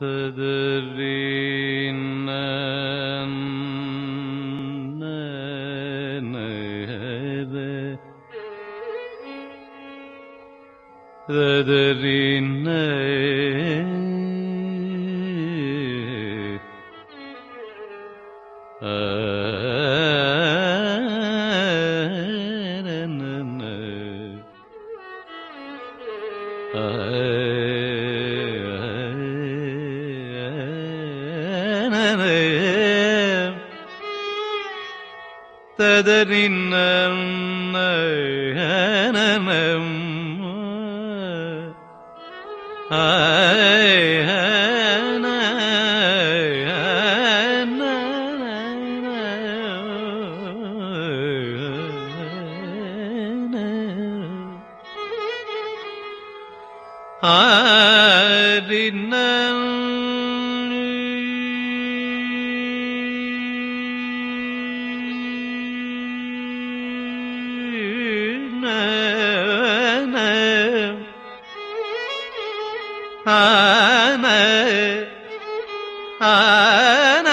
The na na na na. തദരിന്ന ആരിന്ന ആന ആന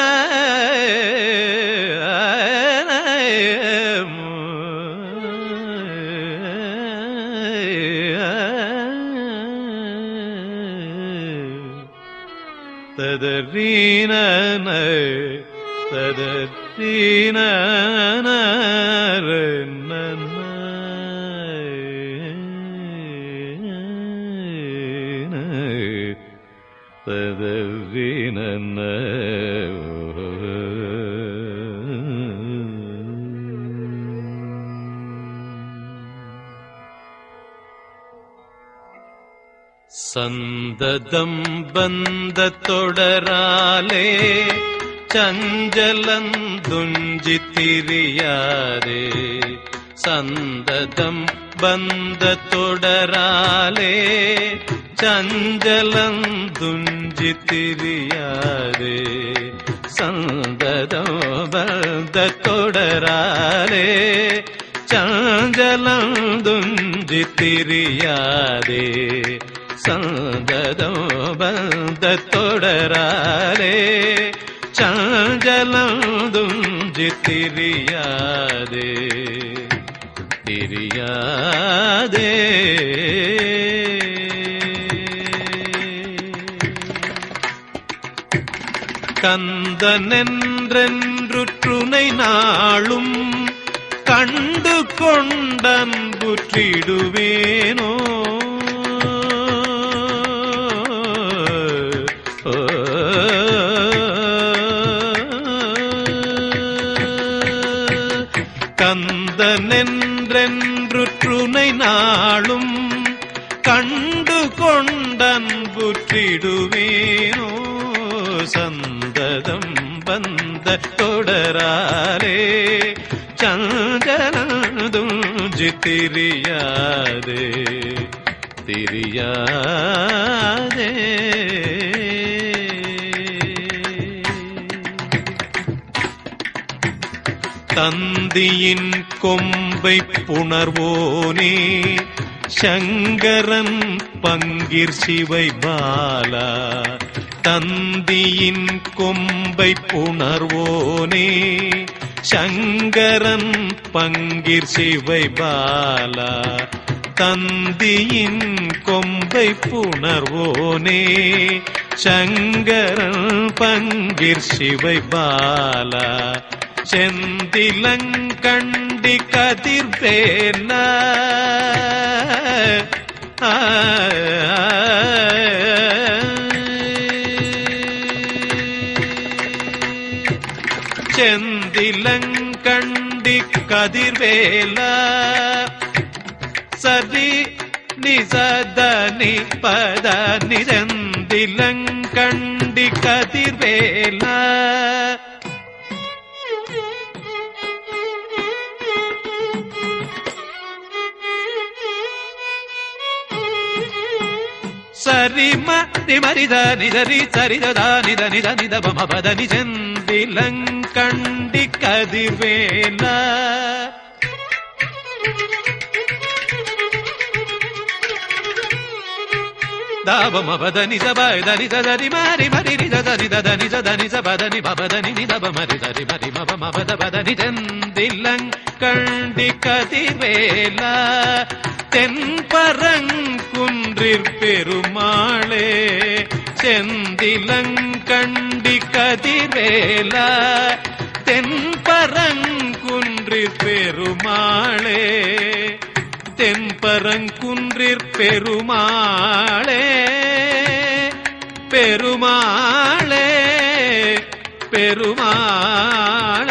சந்ததம் பந்த தொடராலே சஞ்சலந்துஞ்சி திரியாதே சந்ததம் பந்த தொடராலே சஞ்சலந்துஞ்சி திரியாதே சந்ததம் பந்த தொடராலே சஞ்சலந்துஞ்சி திரியாதே சந்ததம் பந்த தொடராலே சஞ்சலந்துஞ்சி திரியாதே. திரியாதே கந்தனென்றென்றுற்றுனை நாளும் கண்டு கொண்டன் புற்றிடுவேனோ கந்த நின்றென்றுற்றுனை நாளும் கண்டு கொண்டன் புற்றிடுவேனோ சந்ததம் வந்த தொடராலே. சஞ்சலதும் திரியாதே திரியாதே. தந்தியின் கொம்பை புணர்வோனே சங்கரன் பங்கிர் சிவை பாலா. தந்தியின் கொம்பை புணர்வோனே சங்கரன் பங்கிர் சிவை பாலா. தந்தியின் கொம்பை புணர்வோனே சங்கரன் பங்கிர் சிவை பாலா. செந்திலங்கண்டி கதிர்வேல. செந்திலங்கண்டி கதிர்வேல. சதி நிசதனி பத நிரந்திலங்கண்டி கதிர்வேலா. సరిమ రిమరిద నిదరి సరిదదా నిద నిద నిద బమ బదని చెంది లంకండి కదివేలా தாபம் அவதனி சபாய் தனி தரி மாரி மரி நித தனி தனி தனி சபதனி பபதனி நிதப மரி தரி மரி மப மபத பதனி தெந்திலங் கண்டி கதிர்வேல தென்பரங்குன்றிற் பெருமாளே செந்திலங்கண்டி கதிர்வேல தென்பரங்குன்றிற் பெருமாளே. தென்பரங்குன்றிற் பெருமாளே பெருமாளே பெருமாள்.